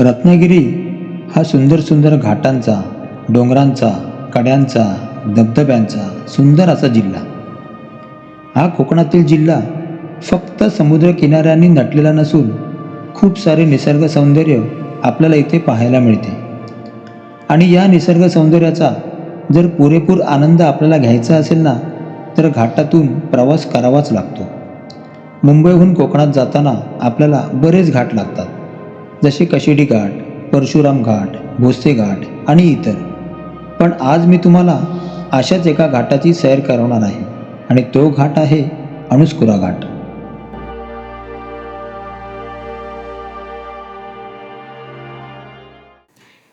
रत्नागिरी हा सुंदर सुंदर घाटांचा डोंगरांचा कड्यांचा धबधब्यांचा सुंदर असा जिल्हा. हा कोकणातील जिल्हा फक्त समुद्रकिनाऱ्यांनी नटलेला नसून खूप सारे निसर्ग सौंदर्य आपल्याला इथे पाहायला मिळते. आणि या निसर्ग सौंदर्याचा जर पुरेपूर आनंद आपल्याला घ्यायचा असेल ना तर घाटातून प्रवास करावाच लागतो. मुंबईहून कोकणात जाताना आपल्याला बरेच घाट लागतात. जसे कशिडी घाट परशुराम घाट भोसे घाट आणि इतर. पण आज मी तुम्हाला अशाच एका घाटाची सैर करवणार आहे आणि तो घाट आहे अणुस्कुरा घाट.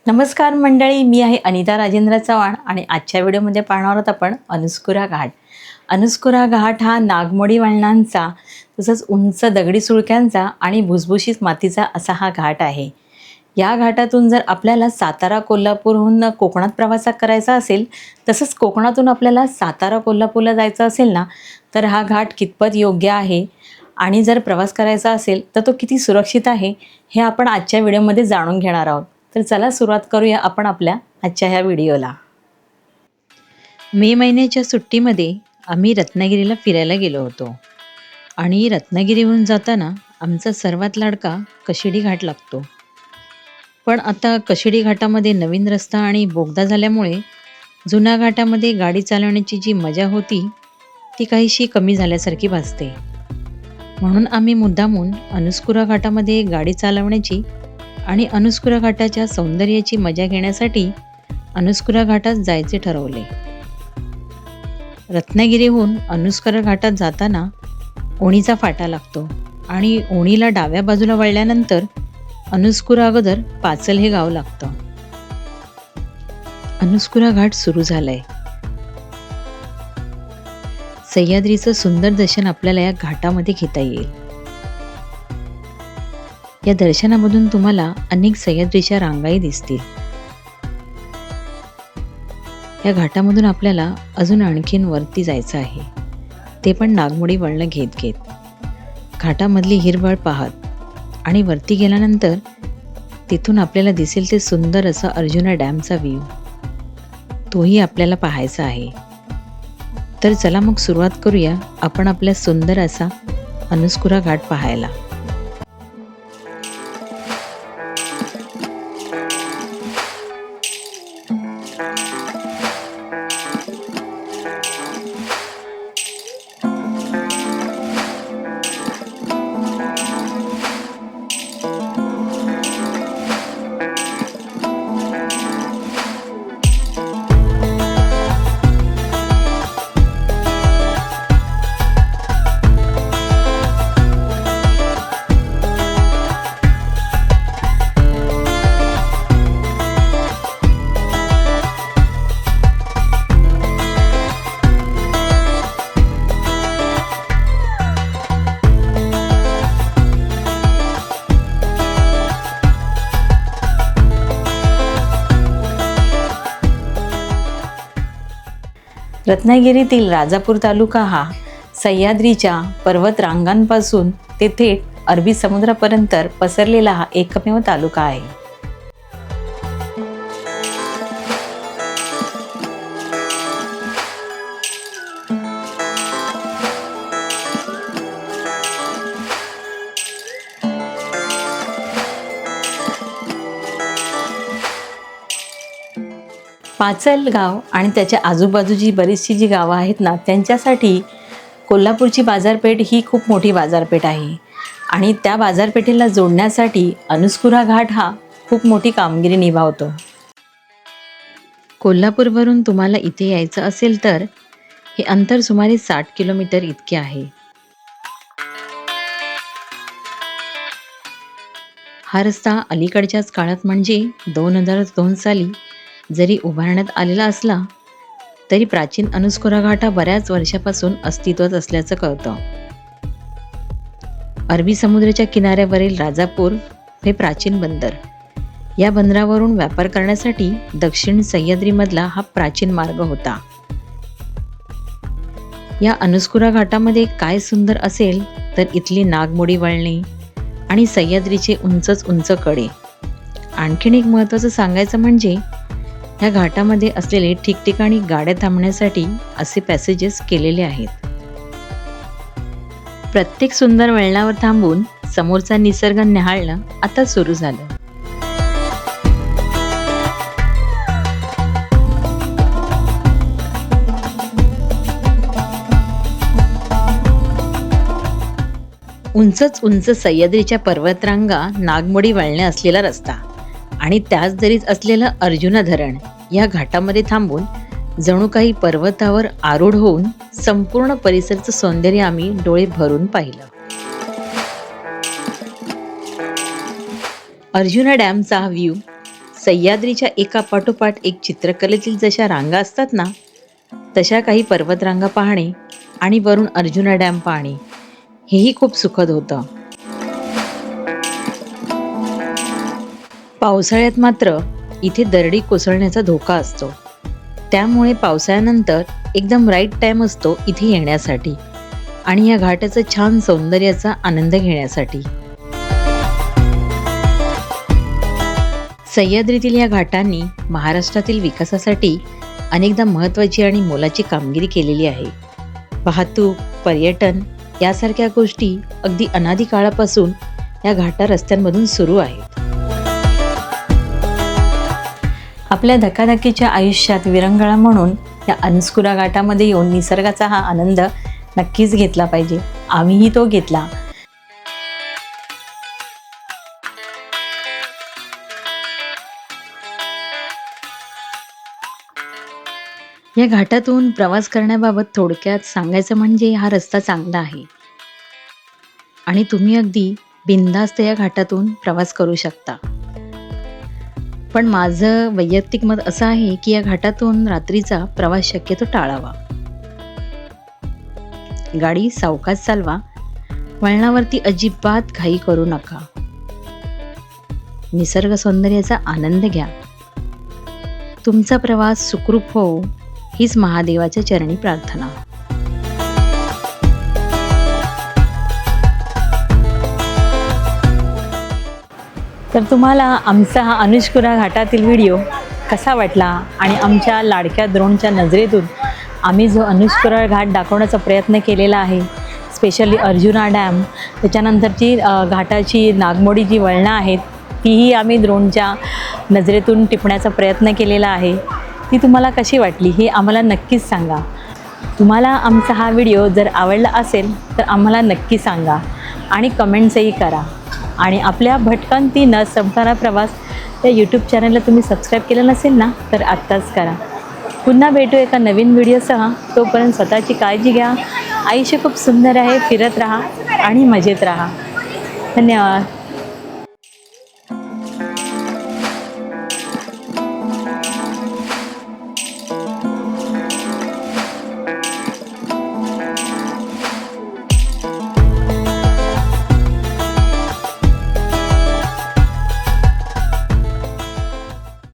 नमस्कार मंडळी मी आहे अनिता राजेंद्र चव्हाण आणि आजच्या व्हिडिओमध्ये पाहणार आहोत आपण अनुस्कुरा घाट. अनुस्कुरा घाट हा नागमोडी वळणांचा तसंच उंच दगडी सुळक्यांचा आणि भुसभुशीत मातीचा असा हा घाट आहे. या घाटातून जर आपल्याला सातारा कोल्हापूरहून कोकणात प्रवास करायचा असेल तसंच कोकणातून आपल्याला सातारा कोल्हापूरला जायचं असेल ना तर हा घाट कितपत योग्य आहे? आणि जर प्रवास करायचा असेल तर तो किती सुरक्षित आहे? हे आपण आजच्या व्हिडिओमध्ये जाणून घेणार आहोत. तर चला सुरुवात करूया आपण आपल्या आजच्या ह्या व्हिडिओला. मे महिन्याच्या सुट्टीमध्ये आम्ही रत्नागिरीला फिरायला गेलो होतो. आणि रत्नागिरीहून जाताना आमचा सर्वात लाडका कशिडी घाट लागतो. पण आता कशिडी घाटामध्ये नवीन रस्ता आणि बोगदा झाल्यामुळे जुन्या घाटामध्ये गाडी चालवण्याची जी मजा होती ती काहीशी कमी झाल्यासारखी भासते. म्हणून आम्ही मुद्दामून अनुस्कुरा घाटामध्ये गाडी चालवण्याची आणि अनुस्कुरा घाटाच्या सौंदर्याची मजा घेण्यासाठी अनुस्कुरा घाटात जायचे ठरवले. रत्नागिरीहून अनुस्कुरा घाटात जाताना ओणीचा फाटा लागतो आणि ओणीला डाव्या बाजूला वळल्यानंतर अनुस्कुरा अगोदर पाचल हे गाव लागतं. अनुस्कुरा घाट सुरू झालाय. सह्याद्रीचं सुंदर दर्शन आपल्याला या घाटामध्ये घेता येईल. या दर्शनामधून तुम्हाला अनेक सह्याद्रीच्या रांगाही दिसतील. या घाटामधून आपल्याला अजून आणखीन वरती जायचं आहे. ते पण नागमोडी वळणं घेत घेत. घाटामधली हिरवळ पाहत आणि वरती गेल्यानंतर तिथून आपल्याला दिसेल ते सुंदर असा अर्जुना डॅमचा व्ह्यू. तोही आपल्याला पाहायचा आहे. तर चला मग सुरुवात करूया आपण आपल्या सुंदर असा अनुस्कुरा घाट पाहायला. रत्नागिरीतील राजापूर तालुका हा सह्याद्रीच्या पर्वत रांगांपासून ते थेट अरबी समुद्रापर्यंत पसरलेला हा एकमेव तालुका आहे. पाचल गाव आणि त्याच्या आजूबाजूची बरीचशी जी गावं आहेत ना त्यांच्यासाठी कोल्हापूरची बाजारपेठ ही खूप मोठी बाजारपेठ आहे. आणि त्या बाजारपेठेला जोडण्यासाठी अनुस्कुरा घाट हा खूप मोठी कामगिरी निभावतो. कोल्हापूरवरून तुम्हाला इथे यायचं असेल तर हे अंतर सुमारे साठ किलोमीटर इतके आहे. हा रस्ता अलीकडच्याच काळात म्हणजे दोन हजार दोन साली जरी उभारण्यात आलेला असला तरी प्राचीन अनुस्कुरा घाटा बऱ्याच वर्षापासून अस्तित्वात असल्याचं कळतं. अरबी समुद्राच्या किनाऱ्यावरील राजापूर हे प्राचीन बंदर. या बंदरावरून व्यापार करण्यासाठी दक्षिण सह्याद्रीमधला हा प्राचीन मार्ग होता. या अनुस्कुरा घाटामध्ये काय सुंदर असेल तर इथली नागमोडी वळणे आणि सह्याद्रीचे उंचच उंच कडे. आणखीन एक महत्त्वाचं सांगायचं म्हणजे ह्या घाटामध्ये असलेले ठिकठिकाणी गाड्या थांबण्यासाठी असे पॅसेजेस केलेले आहेत. प्रत्येक सुंदर वळणावर थांबून समोरचा निसर्ग न्याहाळणं आता सुरू झालं. उंचच उंच सह्याद्रीच्या पर्वतरांगा नागमोडी वळणे असलेला रस्ता. आणि त्याच दरीत असलेलं अर्जुना धरण या घाटामध्ये थांबून जणू काही पर्वतावर आरूढ होऊन संपूर्ण परिसरचं सौंदर्य आम्ही डोळे भरून पाहिलं. अर्जुना डॅमचा हा व्ह्यू सह्याद्रीच्या एका पाठोपाठ एक चित्रकलेतील जशा रांगा असतात ना तशा काही पर्वतरांगा पाहणे आणि वरून अर्जुना डॅम पाहणे हेही खूप सुखद होतं. पावसाळ्यात मात्र इथे दरडी कोसळण्याचा धोका असतो. त्यामुळे पावसाळ्यानंतर एकदम राईट टाईम असतो इथे येण्यासाठी आणि या घाटाचं छान सौंदर्याचा आनंद घेण्यासाठी. सह्याद्रीतील या घाटांनी महाराष्ट्रातील विकासासाठी अनेकदा महत्त्वाची आणि मोलाची कामगिरी केलेली आहे. वाहतूक पर्यटन यासारख्या गोष्टी अगदी अनादी काळापासून या घाटा रस्त्यांमधून सुरू आहेत. आपल्या धकाधकीच्या आयुष्यात विरंगळा म्हणून या अनस्कुरा घाटामध्ये येऊन निसर्गाचा हा आनंद नक्कीच घेतला पाहिजे. आम्हीही तो घेतला. या घाटातून प्रवास करण्याबाबत थोडक्यात सांगायचं म्हणजे हा रस्ता चांगला आहे. आणि तुम्ही अगदी बिनधास्त या घाटातून प्रवास करू शकता. पण माझं वैयक्तिक मत असं आहे की या घाटातून रात्रीचा प्रवास शक्यतो टाळावा. गाडी सावकाश चालवा. वळणावरती अजिबात घाई करू नका. निसर्ग सौंदर्याचा आनंद घ्या. तुमचा प्रवास सुखरूप हो हीच महादेवाच्या चरणी प्रार्थना. तर तुम्हाला आमचा हा अनुष्कुरा घाटातील व्हिडिओ कसा वाटला आणि आमच्या लाडक्या द्रोणच्या नजरेतून आम्ही जो अनुष्कुरा घाट दाखवण्याचा प्रयत्न केलेला आहे स्पेशली अर्जुना डॅम त्याच्यानंतरची घाटाची नागमोडी जी वळणं आहेत तीही आम्ही द्रोणच्या नजरेतून टिपण्याचा प्रयत्न केलेला आहे. ती तुम्हाला कशी वाटली हे आम्हाला नक्कीच सांगा. तुम्हाला आमचा हा व्हिडिओ जर आवडला असेल तर आम्हाला नक्की सांगा आणि कमेंट्सही करा. आणि आपल्या भटकंती न संपणारा प्रवास या यूट्यूब चॅनलला तुम्ही सबस्क्राईब केलं नसेल ना तर आत्ताच करा. पुन्हा भेटू एका नवीन व्हिडिओसह तोपर्यंत स्वतःची काळजी घ्या. आयुष्य खूप सुंदर आहे. फिरत राहा आणि मजेत राहा. धन्यवाद.